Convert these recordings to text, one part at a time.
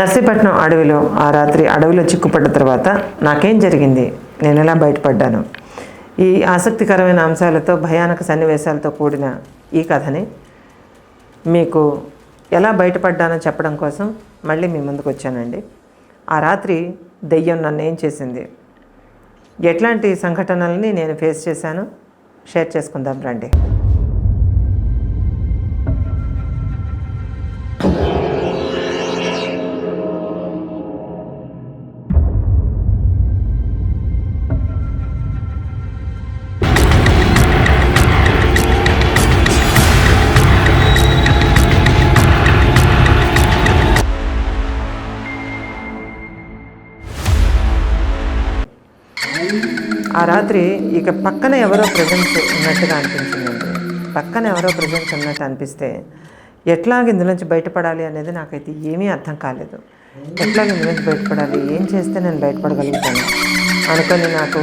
నర్సీపట్నం అడవిలో ఆ రాత్రి అడవిలో చిక్కుపడ్డ తర్వాత నాకేం జరిగింది? నేను ఎలా బయటపడ్డాను? ఈ ఆసక్తికరమైన అంశాలతో భయానక సన్నివేశాలతో కూడిన ఈ కథని మీకు ఎలా బయటపడ్డానో చెప్పడం కోసం మళ్ళీ మీ ముందుకు వచ్చానండి. ఆ రాత్రి దెయ్యం నన్ను ఏం చేసింది? ఎట్లాంటి సంఘటనల్ని నేను ఫేస్ చేశాను? షేర్ చేసుకుందాం రండి. ఆ రాత్రి ఇక పక్కన ఎవరో ప్రజెన్స్ ఉన్నట్టుగా అనిపించిందండి. పక్కన ఎవరో ప్రజెన్స్ ఉన్నట్టు అనిపిస్తే ఎట్లాగ ఇందులోంచి బయటపడాలి అనేది నాకైతే ఏమీ అర్థం కాలేదు. ఎట్లాగ ఇందులోంచి బయటపడాలి? ఏం చేస్తే నేను బయటపడగలుగుతాను? అనుకొని నాకు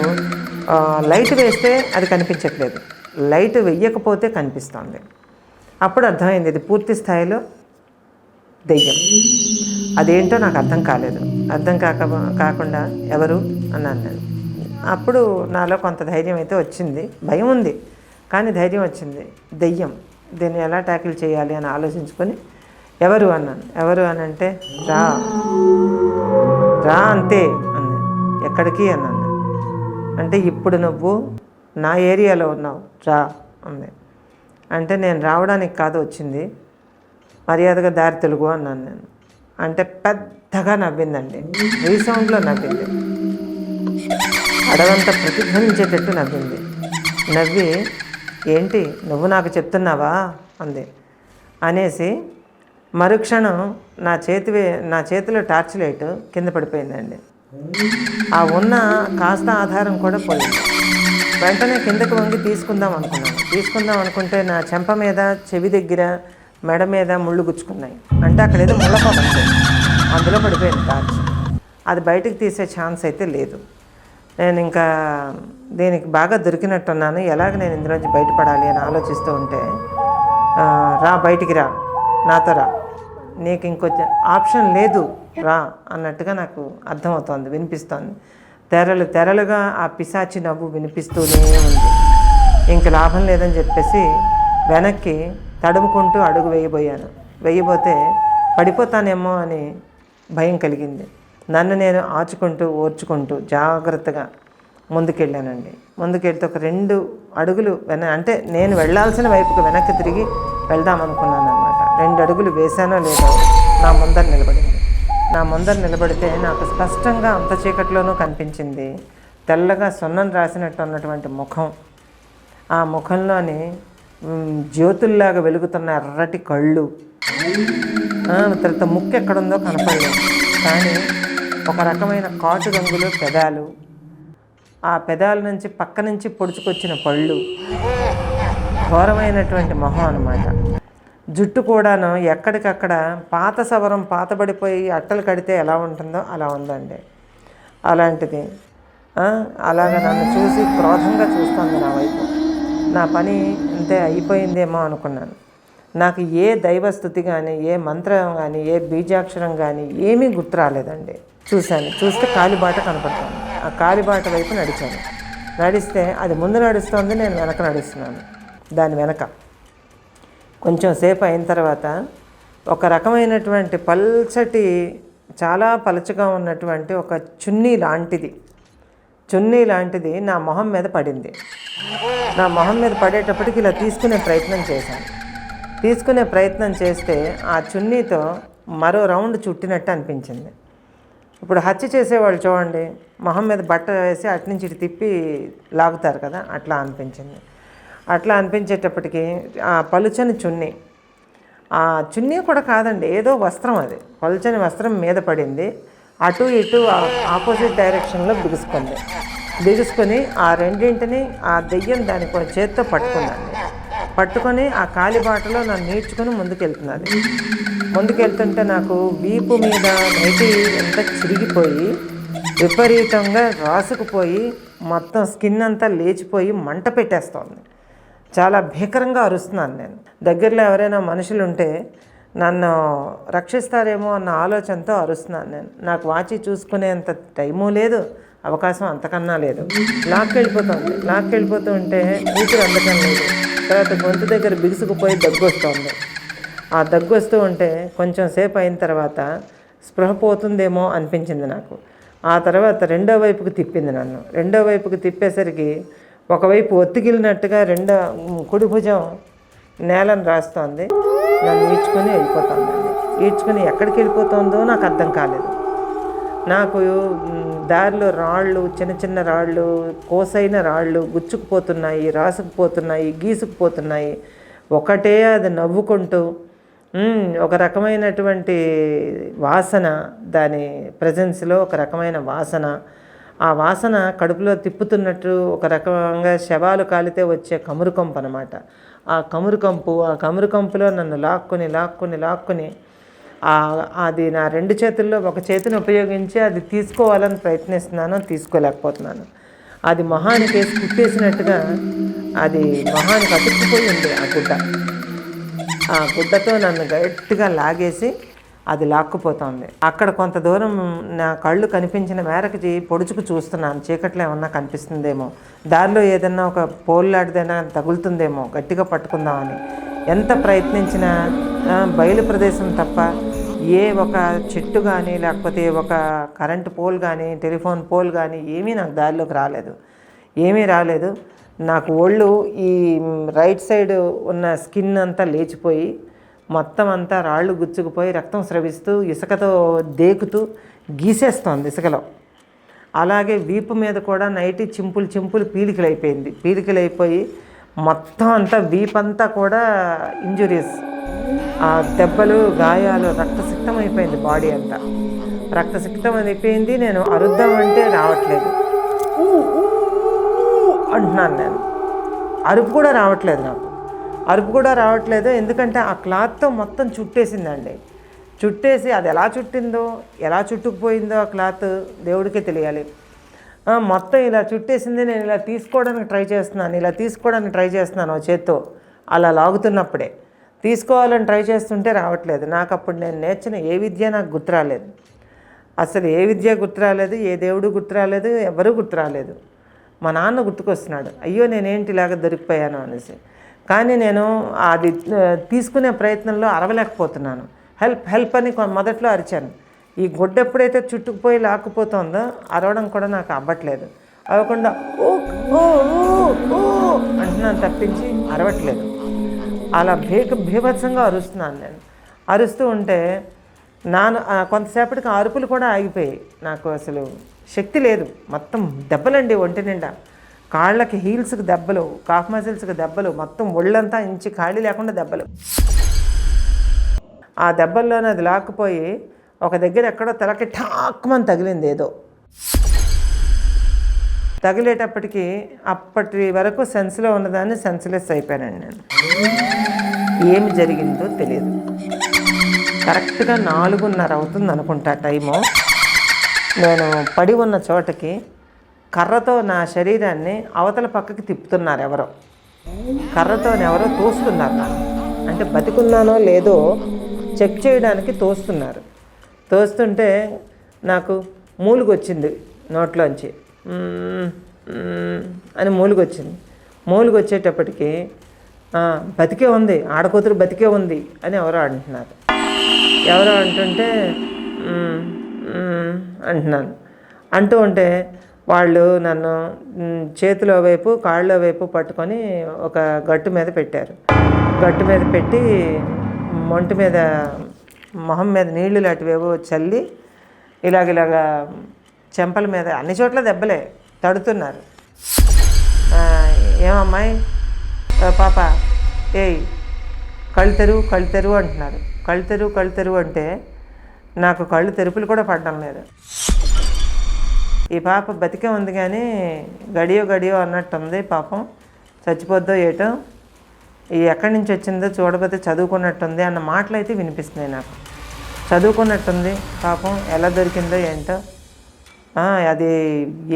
లైట్ వేస్తే అది కనిపించట్లేదు. లైట్ వెయ్యకపోతే కనిపిస్తోంది. అప్పుడు అర్థమైంది ఇది పూర్తి స్థాయిలో దెయ్యం. అదేంటో నాకు అర్థం కాలేదు. అర్థం కాక కాకుండా ఎవరు? అన్నాను నేను. అప్పుడు నాలో కొంత ధైర్యం అయితే వచ్చింది. భయం ఉంది. కానీ ధైర్యం వచ్చింది. దెయ్యం. దీన్ని ఎలా ట్యాకిల్ చేయాలి అని ఆలోచించుకొని ఎవరు అన్నాను. ఎవరు అని అంటే రా. రా అంతే అంది ఎక్కడికి? అన్నాను. అంటే ఇప్పుడు నువ్వు నా ఏరియాలో ఉన్నావు. రా అంది అంటే నేను రావడానికి కాదు వచ్చింది. మర్యాదగా దారి తెలుగు అన్నాను నేను. అంటే పెద్దగా నవ్విందండి. రీసౌండ్లో నవ్వింది. అడవంతా ప్రతిధ్వనించేటట్టు నవ్వింది. నవ్వి ఏంటి నువ్వు నాకు చెప్తున్నావా? అంది. అనేసి మరుక్షణం నా చేతి నా చేతిలో టార్చ్ లైట్ కింద పడిపోయిందండి. ఆ ఉన్న కాస్త ఆధారం కూడా పోయింది. వెంటనే కిందకు వంగి తీసుకుందాం అనుకున్నాను. తీసుకుందాం అనుకుంటే నా చెంప మీద చెవి దగ్గర మెడ మీద ముళ్ళు గుచ్చుకున్నాయి. అంటే అక్కడ ఏదో ముళ్ళపోత అందులో పడిపోయింది టార్చ్. అది బయటకు తీసే ఛాన్స్ అయితే లేదు. నేను ఇంకా దీనికి బాగా దొరికినట్టున్నాను. ఎలాగ నేను ఇందులోంచి బయటపడాలి అని ఆలోచిస్తూ ఉంటే రా బయటికి రా నాతో రా. నీకు ఇంకొంచెం ఆప్షన్ లేదు రా అన్నట్టుగా నాకు అర్థమవుతోంది వినిపిస్తోంది. తెరలు తెరలుగా ఆ పిశాచి నవ్వు వినిపిస్తూనే ఉంది. ఇంక లాభం లేదని చెప్పేసి వెనక్కి తడుముకుంటూ అడుగు వేయబోయాను. వేయబోతే పడిపోతానేమో అని భయం కలిగింది. నన్ను నేను ఆచుకుంటూ ఓర్చుకుంటూ జాగ్రత్తగా ముందుకెళ్ళానండి. ముందుకెళ్తే ఒక రెండు అడుగులు వెన అంటే నేను వెళ్ళాల్సిన వైపుకు వెనక్కి తిరిగి వెళ్దాం అనుకున్నాను అనమాట రెండు అడుగులు వేశానో లేదో నా ముందర నిలబడింది. నా ముందర నిలబడితే నాకు స్పష్టంగా అంత చీకట్లోనూ కనిపించింది. తెల్లగా సున్నం రాసినట్టు ఉన్నటువంటి ముఖం. ఆ ముఖంలోని జ్యోతుల్లాగా వెలుగుతున్న ఎర్రటి కళ్ళు. తర్వాత ముక్కు ఎక్కడుందో కనపడలేదు. కానీ ఒక రకమైన కాటు రంగులో పెదాలు. ఆ పెదాల నుంచి పక్క నుంచి పొడుచుకొచ్చిన పళ్ళు. ఘోరమైనటువంటి మొహం అనమాట జుట్టు కూడాను ఎక్కడికక్కడ పాత సవరం పాతబడిపోయి అట్టలు కడితే ఎలా ఉంటుందో అలా ఉందండి. అలాంటిది. అలాగ నన్ను చూసి క్రోధంగా చూస్తుంది నా వైపు. నా పని అంతే అయిపోయిందేమో అనుకున్నాను. నాకు ఏ దైవస్థుతి కానీ ఏ మంత్రం కానీ ఏ బీజాక్షరం కానీ ఏమీ గుర్తు రాలేదండి. చూశాను. చూస్తే కాలిబాట కనపడుతుంది. ఆ కాలిబాట వైపు నడిచాను. నడిస్తే అది ముందు నడుస్తోంది నేను వెనక నడుస్తున్నాను. దాని వెనక. కొంచెం సేపు అయిన తర్వాత ఒక రకమైనటువంటి పల్చటి చాలా పలచగా ఉన్నటువంటి ఒక చున్నీ లాంటిది. చున్నీ లాంటిది నా మొహం మీద పడింది. నా మొహం మీద పడేటప్పటికి ఇలా తీసుకునే ప్రయత్నం చేశాను. తీసుకునే ప్రయత్నం చేస్తే ఆ చున్నీతో మరో రౌండ్ చుట్టినట్టు అనిపించింది. ఇప్పుడు హత్య చేసేవాళ్ళు చూడండి మొహం మీద బట్ట వేసి అటు నుంచి ఇటు తిప్పి లాగుతారు కదా అట్లా అనిపించింది. అట్లా అనిపించేటప్పటికి ఆ పలుచని చున్నీ ఆ చున్నీ కూడా కాదండి ఏదో వస్త్రం అది. పలుచని వస్త్రం మీద పడింది అటు ఇటు ఆపోజిట్ డైరెక్షన్లో బిగుసుకుంది. బిగుసుకొని ఆ రెండింటిని ఆ దెయ్యం దాని కొంచెం చేత్తో పట్టుకుందండి. పట్టుకొని ఆ కాలిబాటలో నన్ను నేర్చుకుని ముందుకెళ్తున్నది ముందుకెళ్తుంటే నాకు వీపు మీద నైటి ఎంత చిరిగిపోయి విపరీతంగా రాసుకుపోయి మొత్తం స్కిన్ అంతా లేచిపోయి మంట పెట్టేస్తోంది. చాలా భీకరంగా అరుస్తున్నాను నేను. దగ్గరలో ఎవరైనా మనుషులు ఉంటే నన్ను రక్షిస్తారేమో అన్న ఆలోచనతో అరుస్తున్నాను నేను. నాకు వాచి చూసుకునేంత టైము లేదు. అవకాశం అంతకన్నా లేదు. లాక్కెళ్ళిపోతుంది లాక్కెళ్ళిపోతూ ఉంటే ఊపిరి అందకం లేదు. తర్వాత గొంతు దగ్గర బిగుసుకుపోయి దగ్గు వస్తుంది. ఆ దగ్గు వస్తూ ఉంటే కొంచెం సేపు అయిన తర్వాత స్పృహ పోతుందేమో అనిపించింది నాకు. ఆ తర్వాత రెండో వైపుకి తిప్పింది నన్ను. రెండో వైపుకి తిప్పేసరికి ఒకవైపు ఒత్తిగిలినట్టుగా రెండో కుడి భుజం నేలను రాస్తోంది. నన్ను ఈడ్చుకొని వెళ్ళిపోతుందండి ఈడ్చుకొని ఎక్కడికి వెళ్ళిపోతుందో నాకు అర్థం కాలేదు. నాకు దారిలో రాళ్ళు చిన్న చిన్న రాళ్ళు కోసైన రాళ్ళు గుచ్చుకుపోతున్నాయి రాసుకుపోతున్నాయి గీసుకుపోతున్నాయి. ఒకటే అది నవ్వుకుంటూ ఒక రకమైనటువంటి వాసన దాని ప్రజెన్స్లో ఒక రకమైన వాసన. ఆ వాసన కడుపులో తిప్పుతున్నట్టు ఒక రకంగా శవాలు కాలితే వచ్చే కమురుకంపు అనమాట ఆ కమురుకంపు ఆ కమురుకంపులో నన్ను లాక్కుని లాక్కుని లాక్కుని అది నా రెండు చేతుల్లో ఒక చేతిని ఉపయోగించి అది తీసుకోవాలని ప్రయత్నిస్తున్నాను తీసుకోలేకపోతున్నాను. అది మొహానికి వేసి కుట్టేసినట్టుగా అది మొహానికి అతుక్కుపోయి ఉంది ఆ గుడ్డ. ఆ గుడ్డతో నన్ను గట్టిగా లాగేసి అది లాక్కుపోతుంది. అక్కడ కొంత దూరం నా కళ్ళు కనిపించిన మేరకు పొడుచుకు చూస్తున్నాను. చీకట్లో ఏమన్నా కనిపిస్తుందేమో. దారిలో ఏదన్నా ఒక పోల్ లాంటిదైనా తగులుతుందేమో. గట్టిగా పట్టుకుందామని. ఎంత ప్రయత్నించినా బయలు ప్రదేశం తప్ప ఏ ఒక చెట్టు కానీ లేకపోతే ఒక కరెంటు పోల్ కానీ టెలిఫోన్ పోల్ కానీ ఏమీ నాకు దారిలోకి రాలేదు. ఏమీ రాలేదు. నాకు ఒళ్ళు ఈ రైట్ సైడ్ ఉన్న స్కిన్ అంతా లేచిపోయి మొత్తం అంతా రాళ్ళు గుచ్చుకుపోయి రక్తం స్రవిస్తూ ఇసుకతో దేకుతూ గీసేస్తోంది ఇసుకలో. అలాగే వీపు మీద కూడా నైట్ చింపులు చింపులు పీలికలు అయిపోయింది పీలికలు అయిపోయి మొత్తం అంతా వీపంతా కూడా ఇంజురీస్ ఆ దెబ్బలు గాయాలు రక్తసిక్తం అయిపోయింది బాడీ అంతా. రక్తసిక్తం అయిపోయింది నేను అరుద్దామంటే రావట్లేదు. అంటున్నాను నేను. అరుపు కూడా రావట్లేదు నాకు. అరుపు కూడా రావట్లేదు ఎందుకంటే ఆ క్లాత్తో మొత్తం చుట్టేసిందండి. చుట్టేసి అది ఎలా చుట్టిందో ఎలా చుట్టుకుపోయిందో ఆ క్లాత్ దేవుడికే తెలియాలి. మొత్తం ఇలా చుట్టేసింది నేను ఇలా తీసుకోవడానికి ట్రై చేస్తున్నాను ఇలా తీసుకోవడానికి ట్రై చేస్తున్నాను చేత్తో. అలా లాగుతున్నప్పుడే. తీసుకోవాలని ట్రై చేస్తుంటే రావట్లేదు. నాకు అప్పుడు నేను నేర్చిన ఏ విద్య నాకు గుర్తురాలేదు అసలు ఏ విద్య గుర్తురాలేదు ఏ దేవుడు గుర్తురాలేదు ఎవరూ గుర్తురాలేదు మా నాన్న గుర్తుకొస్తున్నాడు. అయ్యో నేనేంటి ఇలాగ దొరికిపోయాను అనేసి. కానీ నేను అది తీసుకునే ప్రయత్నంలో అరవలేకపోతున్నాను. హెల్ప్ హెల్ప్ అని కొ- మొదట్లో అరిచాను. ఈ గుడ్డ ఎప్పుడైతే చుట్టుకుపోయి లాక్కుపోతుందో అరవడం కూడా నాకు అవ్వట్లేదు. అవ్వకుండా ఓ ఓ ఓ, అంటున్నాను తప్పించి అరవట్లేదు. అలా భీక భీభత్సంగా అరుస్తున్నాను నేను. అరుస్తూ ఉంటే నాను కొంతసేపటికి ఆ అరుపులు కూడా ఆగిపోయాయి. నాకు అసలు శక్తి లేదు. మొత్తం దెబ్బలండి ఒంటి నిండా. కాళ్ళకి హీల్స్కి దెబ్బలు కాఫ్ మజిల్స్కి దెబ్బలు మొత్తం ఒళ్ళంతా ఇంచి ఖాళీ లేకుండా దెబ్బలు. ఆ దెబ్బల్లోనే అది లాక్కుపోయి ఒక దగ్గర ఎక్కడో తలకి ఠాక్మని తగిలింది ఏదో. తగిలేటప్పటికి అప్పటి వరకు సెన్స్లో ఉన్నదాన్ని సెన్స్లెస్ అయిపోయానండి నేను. ఏమి జరిగిందో తెలియదు. కరెక్ట్గా నాలుగున్నర అవుతుంది అనుకుంటా టైము. నేను పడి ఉన్న చోటకి కర్రతో నా శరీరాన్ని అవతల పక్కకి తిప్పుతున్నారు ఎవరో. కర్రతో ఎవరో తోస్తున్నారు నన్ను. అంటే బతికున్నానో లేదో చెక్ చేయడానికి తోస్తున్నారు. తోస్తుంటే నాకు మూలుగొచ్చింది నోట్లోంచి. అని మూలుగొచ్చింది. మూలుగొచ్చేటప్పటికి బతికే ఉంది ఆడకూతురు బతికే ఉంది అని ఎవరో అంటున్నారు. ఎవరో అంటుంటే అంటున్నాను. అంటూ ఉంటే వాళ్ళు నన్ను చేతిలో వైపు కాళ్ళ వైపు పట్టుకొని ఒక గట్టు మీద పెట్టారు. గట్టు మీద పెట్టి మొంటి మీద మొహం మీద నీళ్ళు లాంటివేవో చల్లి ఇలాగ ఇలాగా చెంపల మీద అన్ని చోట్ల దెబ్బలే తడుతున్నారు. ఏమమ్మాయి పాప ఏయ్ కళ్ళు తెరువు కళ్ళు తెరువు అంటున్నారు. కళ్ళు తెరువు కళ్ళు తెరువు అంటే నాకు కళ్ళు తెరుపులు కూడా పడడం లేదు. ఈ పాప బతికే ఉంది కానీ గడియో గడియో అన్నట్టుంది పాపం. చచ్చిపోద్దో ఏటో ఎక్కడి నుంచి వచ్చిందో చూడబోతే చదువుకున్నట్టుంది అన్న మాటలు అయితే వినిపిస్తున్నాయి నాకు. చదువుకున్నట్టుంది. పాపం ఎలా దొరికిందో ఏంటో. అది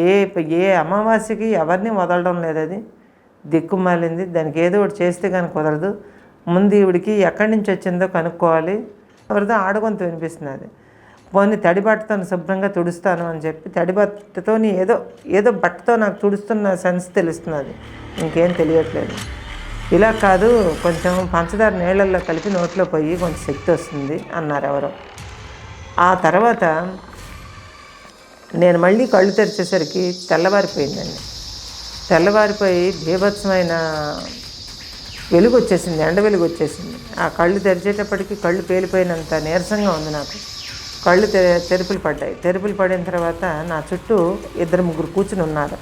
ఏ ఏ అమావాస్యకి ఎవరిని వదలడం లేదు అది. దిక్కుమాలింది దానికి ఏదో ఒకటి చేస్తే కానీ కుదరదు ముందు ఈవిడికి ఎక్కడి నుంచి వచ్చిందో కనుక్కోవాలి. ఎవరిదో ఆడగొంతు వినిపిస్తున్నది. పోనీ తడి బట్టతో శుభ్రంగా తుడుస్తాను అని చెప్పి తడి బట్టతో ఏదో ఏదో బట్టతో నాకు తుడుస్తున్న సెన్స్ తెలుస్తున్నది. ఇంకేం తెలియట్లేదు. ఇలా కాదు కొంచెం పంచదార నీళ్ళల్లో కలిపి నోట్లో పోయి కొంచెం శక్తి వస్తుంది అన్నారు ఎవరో. ఆ తర్వాత నేను మళ్ళీ కళ్ళు తెరిచేసరికి తెల్లవారిపోయిందండి. తెల్లవారిపోయి బీభత్సమైన వెలుగు వచ్చేసింది ఎండ వెలుగు వచ్చేసింది. ఆ కళ్ళు తెరిచేటప్పటికి కళ్ళు పేలిపోయినంత నీరసంగా ఉంది నాకు. కళ్ళు తె తెరుపులు పడ్డాయి. తెరుపులు పడిన తర్వాత నా చుట్టూ ఇద్దరు ముగ్గురు కూర్చుని ఉన్నారు.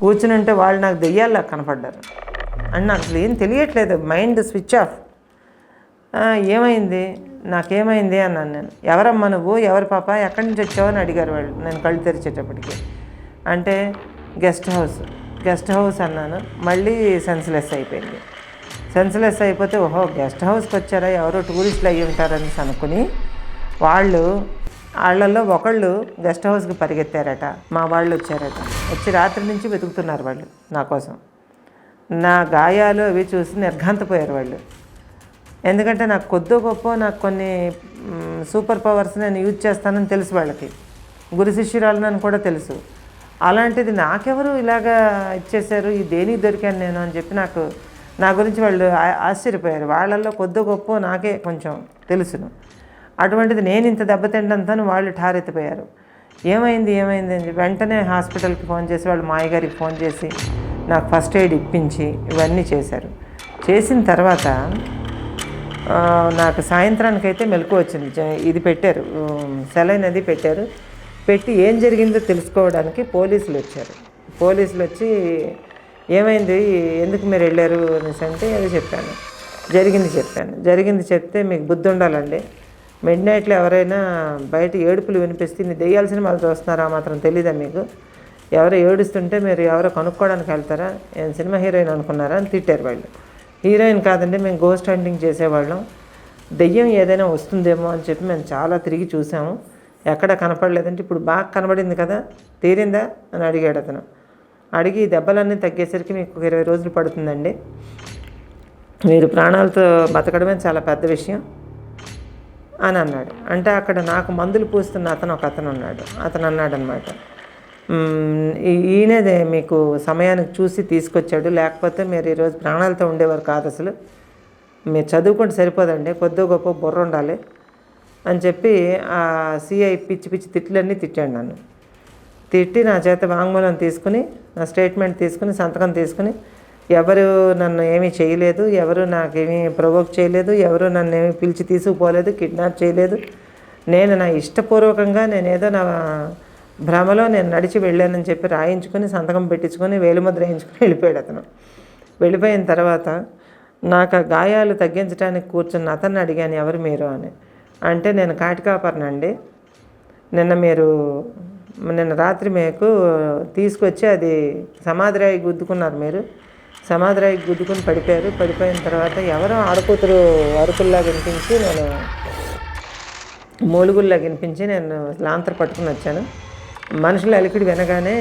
కూర్చుని ఉంటే వాళ్ళు నాకు దెయ్యాల్లా కనపడ్డారు. అండ్ నాకు అసలు ఏం తెలియట్లేదు. Mind switch off. ఏమైంది? నాకేమైంది అన్నాను నేను. ఎవరమ్మా నువ్వు? ఎవరు పాప? ఎక్కడి నుంచి వచ్చావు అని అడిగారు వాళ్ళు. నేను కళ్ళు తెరిచేటప్పటికి. అంటే గెస్ట్ హౌస్. గెస్ట్ హౌస్ అన్నాను. మళ్ళీ సెన్స్లెస్ అయిపోయింది. సెన్స్లెస్ అయిపోతే ఓహో గెస్ట్ హౌస్కి వచ్చారా? ఎవరో టూరిస్టులు అయ్యి ఉంటారని అనుకుని వాళ్ళు వాళ్ళల్లో ఒకళ్ళు గెస్ట్ హౌస్కి పరిగెత్తారట. మా వాళ్ళు వచ్చారట. వచ్చి రాత్రి నుంచి వెతుకుతున్నారు వాళ్ళు నా కోసం. నా గాయాలు అవి చూసి నిర్ఘాంతపోయారు వాళ్ళు. ఎందుకంటే నాకు కొద్దో గొప్ప నాకు కొన్ని సూపర్ పవర్స్ నేను యూజ్ చేస్తానని తెలుసు వాళ్ళకి. గురు శిష్యురాలని కూడా తెలుసు. అలాంటిది నాకెవరు ఇలాగా ఇచ్చేశారు? ఈ దేనికి దొరికాను నేను అని చెప్పి నాకు నా గురించి వాళ్ళు ఆశ్చర్యపోయారు. వాళ్ళల్లో కొద్ది గొప్ప నాకే కొంచెం తెలుసును. అటువంటిది నేను ఇంత దెబ్బతిండంతో వాళ్ళు ఠారెత్తిపోయారు. ఏమైంది ఏమైంది అని చెప్పి వెంటనే హాస్పిటల్కి ఫోన్ చేసి వాళ్ళు మాయగారికి ఫోన్ చేసి నాకు ఫస్ట్ ఎయిడ్ ఇప్పించి ఇవన్నీ చేశారు. చేసిన తర్వాత నాకు సాయంత్రానికి అయితే మెలకు వచ్చింది. ఇది పెట్టారు సెలైన్ అది పెట్టారు. పెట్టి ఏం జరిగిందో తెలుసుకోవడానికి పోలీసులు వచ్చారు. పోలీసులు వచ్చి ఏమైంది? ఎందుకు మీరు వెళ్ళారు? అనేసి అంటే అది చెప్పాను. జరిగింది చెప్పాను. జరిగింది చెప్తే మీకు బుద్ధి ఉండాలండి. మిడ్ నైట్లో ఎవరైనా బయట ఏడుపులు వినిపిస్తే నీ దెయ్యాల సినిమాలు చూస్తున్నారా? మాత్రం తెలీదా మీకు? ఎవరో ఏడుస్తుంటే మీరు ఎవరో కనుక్కోవడానికి వెళ్తారా? ఏం సినిమా హీరోయిన్ అనుకున్నారా? అని తిట్టారు వాళ్ళు. హీరోయిన్ కాదండి మేము గోస్ట్ హంటింగ్ చేసేవాళ్ళం. దెయ్యం ఏదైనా వస్తుందేమో అని చెప్పి మేము చాలా తిరిగి చూసాము. ఎక్కడ కనపడలేదంటే ఇప్పుడు బాగా కనబడింది కదా తీరిందా? అని అడిగాడు అతను. అడిగి దెబ్బలన్నీ తగ్గేసరికి మీకు ఇరవై రోజులు పడుతుందండి. మీరు ప్రాణాలతో బతకడమే చాలా పెద్ద విషయం. అని అన్నాడు. అంటే అక్కడ నాకు మందులు పూస్తున్న అతను ఒక అతను ఉన్నాడు. అతను అన్నాడు అనమాట ఈయనదే మీకు సమయానికి చూసి తీసుకొచ్చాడు. లేకపోతే మీరు ఈరోజు ప్రాణాలతో ఉండేవారు కాదు అసలు. మీరు చదువుకుంటే సరిపోదండి. కొద్ది గొప్ప బుర్ర ఉండాలి అని చెప్పి ఆ సిఐ పిచ్చి పిచ్చి తిట్లన్నీ తిట్టాడు నన్ను. తిట్టి నా చేత వాంగ్మూలం తీసుకుని నా స్టేట్మెంట్ తీసుకుని సంతకం తీసుకుని ఎవరు నన్ను ఏమీ చేయలేదు ఎవరు నాకేమీ ప్రొవోక్ చేయలేదు ఎవరు నన్ను ఏమీ పిలిచి తీసుకుపోలేదు కిడ్నాప్ చేయలేదు. నేను నా ఇష్టపూర్వకంగా నేనేదో నా భ్రమలో నేను నడిచి వెళ్ళానని చెప్పి రాయించుకొని సంతకం పెట్టించుకొని వేలుముద్ర వేయించుకొని వెళ్ళిపోయాడు అతను. వెళ్ళిపోయిన తర్వాత నాకు ఆ గాయాలు తగ్గించడానికి కూర్చున్న అతన్ని అడిగాను ఎవరు మీరు? అని. అంటే నేను కాటికాపర్నండి నిన్న మీరు నిన్న రాత్రి మీకు తీసుకొచ్చి అది సమాధిరాయి గుద్దుకున్నారు మీరు. సమాధిరాయి గుద్దుకుని పడిపోయారు. పడిపోయిన తర్వాత ఎవరో ఆడకూతురు అరుకుల్లా వినిపించి నేను మూలుగుల్లా వినిపించి నేను లాంతర్ పట్టుకుని వచ్చాను. మనుషుల అలికిడి వినగానే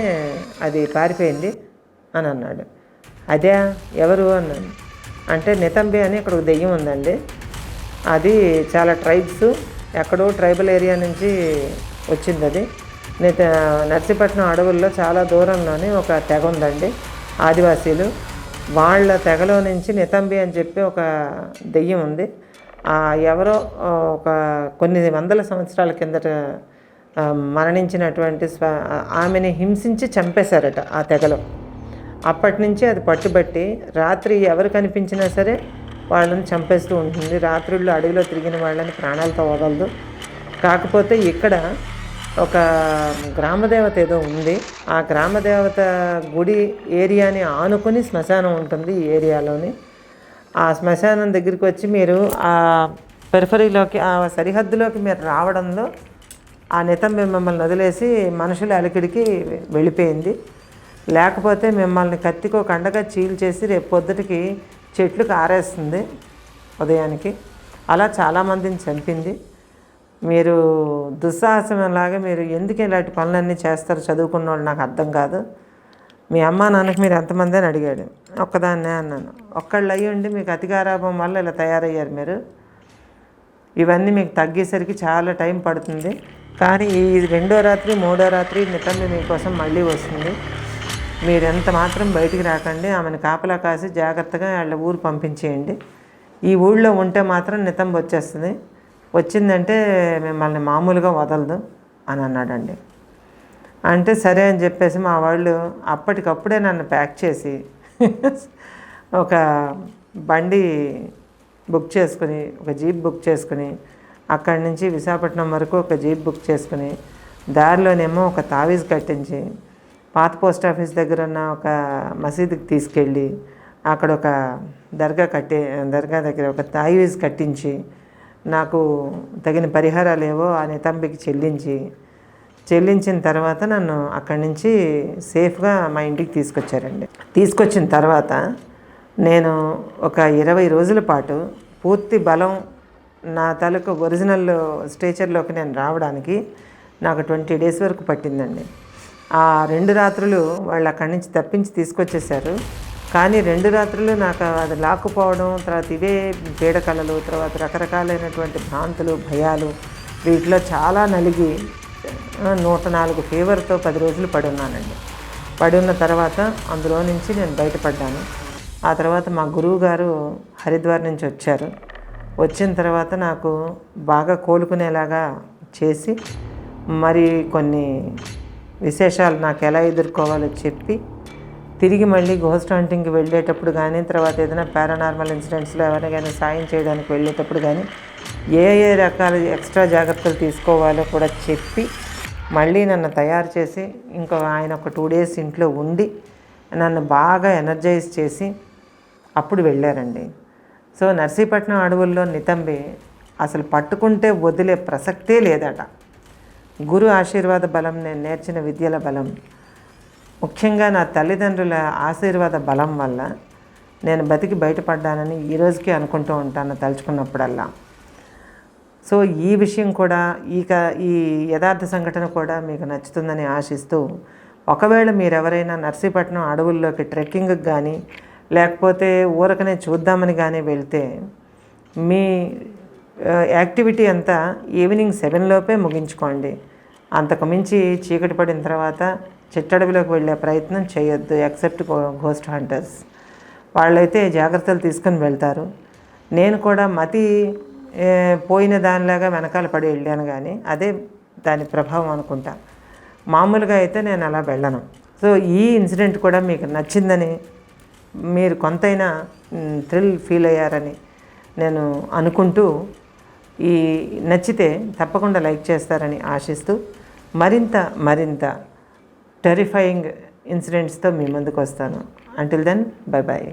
అది పారిపోయింది అని అన్నాడు. అదే ఎవరు అన్నాను అంటే నితంబి అని ఇక్కడ ఒక దెయ్యం ఉందండి. అది చాలా ట్రైబ్స్ ఎక్కడో ట్రైబల్ ఏరియా నుంచి వచ్చింది అది. నిత నర్సీపట్నం అడవుల్లో చాలా దూరంలోనే ఒక తెగ ఉందండి. ఆదివాసీలు. వాళ్ళ తెగలో నుంచి నితంబి అని చెప్పి ఒక దెయ్యం ఉంది. ఆ ఎవరో ఒక కొన్ని వందల సంవత్సరాల కిందట మరణించినటువంటి స్వ ఆమెని హింసించి చంపేశారట ఆ తెగలో. అప్పటి నుంచి అది పట్టుబట్టి రాత్రి ఎవరు కనిపించినా సరే వాళ్ళని చంపేస్తూ ఉంటుంది. రాత్రుల్లో అడవిలో తిరిగిన వాళ్ళని ప్రాణాలతో వదలదు. కాకపోతే ఇక్కడ ఒక గ్రామదేవత ఏదో ఉంది. ఆ గ్రామదేవత గుడి ఏరియాని ఆనుకొని శ్మశానం ఉంటుంది ఈ ఏరియాలోని. ఆ శ్మశానం దగ్గరికి వచ్చి మీరు ఆ పెరిఫరీలోకి ఆ సరిహద్దులోకి మీరు రావడంలో ఆ నితంబి మిమ్మల్ని వదిలేసి మనుషుల అలికిడికి వెళ్ళిపోయింది. లేకపోతే మిమ్మల్ని కత్తికో కండగా చీల్చేసి రేపు పొద్దుటికి చెట్లు కారేస్తుంది ఉదయానికి. అలా చాలామందిని చంపింది. మీరు దుస్సాహసంలాగా మీరు ఎందుకు ఇలాంటి పనులన్నీ చేస్తారు? చదువుకున్న వాళ్ళు నాకు అర్థం కాదు. మీ అమ్మ నాన్నకి మీరు ఎంతమంది అని అడిగాడు. ఒక్కదాన్నే అన్నాను. ఒక్కళ్ళు అయ్యి ఉండి మీకు అతికారాభం వల్ల ఇలా తయారయ్యారు మీరు. ఇవన్నీ మీకు తగ్గేసరికి చాలా టైం పడుతుంది. కానీ ఈ రెండో రాత్రి మూడో రాత్రి నితండి మీకోసం మళ్ళీ వస్తుంది. మీరు ఎంత మాత్రం బయటికి రాకండి. ఆమెను కాపలా కాసి జాగ్రత్తగా వాళ్ళ ఊరు పంపించేయండి. ఈ ఊళ్ళో ఉంటే మాత్రం నితంబ వచ్చేస్తుంది. వచ్చిందంటే మిమ్మల్ని మామూలుగా వదలదు అని అన్నాడండి. అంటే సరే అని చెప్పేసి మా వాళ్ళు అప్పటికప్పుడే నన్ను ప్యాక్ చేసి ఒక బండి బుక్ చేసుకుని ఒక జీప్ బుక్ చేసుకుని అక్కడి నుంచి విశాఖపట్నం వరకు ఒక జీప్ బుక్ చేసుకుని దారిలోనేమో ఒక తావీజ్ కట్టించి పాత పోస్ట్ ఆఫీస్ దగ్గర ఉన్న ఒక మసీదుకి తీసుకెళ్ళి అక్కడ ఒక దర్గా కట్టి దర్గా దగ్గర ఒక తావీజ్ కట్టించి నాకు తగిన పరిహారాలు ఏవో ఆ నితంబికి చెల్లించి చెల్లించిన తర్వాత నన్ను అక్కడి నుంచి సేఫ్గా మా ఇంటికి తీసుకొచ్చారండి. తీసుకొచ్చిన తర్వాత నేను ఒక ఇరవై రోజుల పాటు పూర్తి బలం నా తాలూకు ఒరిజినల్ స్టేచర్లోకి నేను రావడానికి నాకు ట్వంటీ డేస్ వరకు పట్టిందండి. ఆ రెండు రాత్రులు వాళ్ళు అక్కడి నుంచి తప్పించి తీసుకొచ్చేసారు కానీ రెండు రాత్రులు నాకు అది లాక్కుపోవడం తర్వాత ఇవే పీడకలలు తర్వాత రకరకాలైనటువంటి భ్రాంతులు భయాలు వీటిలో చాలా నలిగి నూట నాలుగు ఫీవర్తో పది రోజులు పడి ఉన్నానండి పడి ఉన్న తర్వాత అందులో నుంచి నేను బయటపడ్డాను. ఆ తర్వాత మా గురువు గారు హరిద్వార్ నుంచి వచ్చారు. వచ్చిన తర్వాత నాకు బాగా కోలుకునేలాగా చేసి మరి కొన్ని విశేషాలు నాకు ఎలా ఎదుర్కోవాలో చెప్పి తిరిగి మళ్ళీ గోస్ట్ హంటింగ్కి వెళ్ళేటప్పుడు కానీ తర్వాత ఏదైనా పారానార్మల్ ఇన్సిడెంట్స్లో ఎవరికైనా సాయం చేయడానికి వెళ్ళేటప్పుడు కానీ ఏ ఏ రకాల ఎక్స్ట్రా జాగ్రత్తలు తీసుకోవాలో కూడా చెప్పి మళ్ళీ నన్ను తయారు చేసి ఇంకా ఆయన ఒక టూ డేస్ ఇంట్లో ఉండి నన్ను బాగా ఎనర్జైజ్ చేసి అప్పుడు వెళ్ళారండి. సో నర్సీపట్నం అడవుల్లో నితంబి అసలు పట్టుకుంటే వదిలే ప్రసక్తే లేదట. గురు ఆశీర్వాద బలం నేను నేర్చిన విద్యల బలం. ముఖ్యంగా నా తల్లిదండ్రుల ఆశీర్వాద బలం వల్ల నేను బతికి బయటపడ్డానని ఈ రోజుకి అనుకుంటూ ఉంటాను తలుచుకున్నప్పుడల్లా. సో ఈ విషయం కూడా ఇక ఈ యథార్థ సంఘటన కూడా మీకు నచ్చుతుందని ఆశిస్తూ ఒకవేళ మీరెవరైనా నర్సీపట్నం అడవుల్లోకి ట్రెక్కింగ్కి కానీ లేకపోతే ఊరకనే చూద్దామని కానీ వెళ్తే మీ యాక్టివిటీ అంతా ఈవినింగ్ సెవెన్ లోపే ముగించుకోండి. అంతకు మించి చీకటి పడిన తర్వాత చిట్టడవిలోకి వెళ్ళే ప్రయత్నం చేయొద్దు ఎక్సెప్ట్ గోస్ట్ హంటర్స్ వాళ్ళైతే జాగ్రత్తలు తీసుకొని వెళ్తారు. నేను కూడా మతి పోయిన దానిలాగా వెనకాల పడి వెళ్ళాను కానీ అదే దాని ప్రభావం అనుకుంటా. మామూలుగా అయితే నేను అలా వెళ్ళను. సో ఈ ఇన్సిడెంట్ కూడా మీకు నచ్చిందని మీరు కొంతైనా థ్రిల్ ఫీల్ అయ్యారని నేను అనుకుంటూ ఈ నచ్చితే తప్పకుండా లైక్ చేస్తారని ఆశిస్తూ మరింత మరింత టెరిఫైయింగ్ ఇన్సిడెంట్స్తో మీ ముందుకు వస్తాను అంటిల్ దెన్ బై బాయ్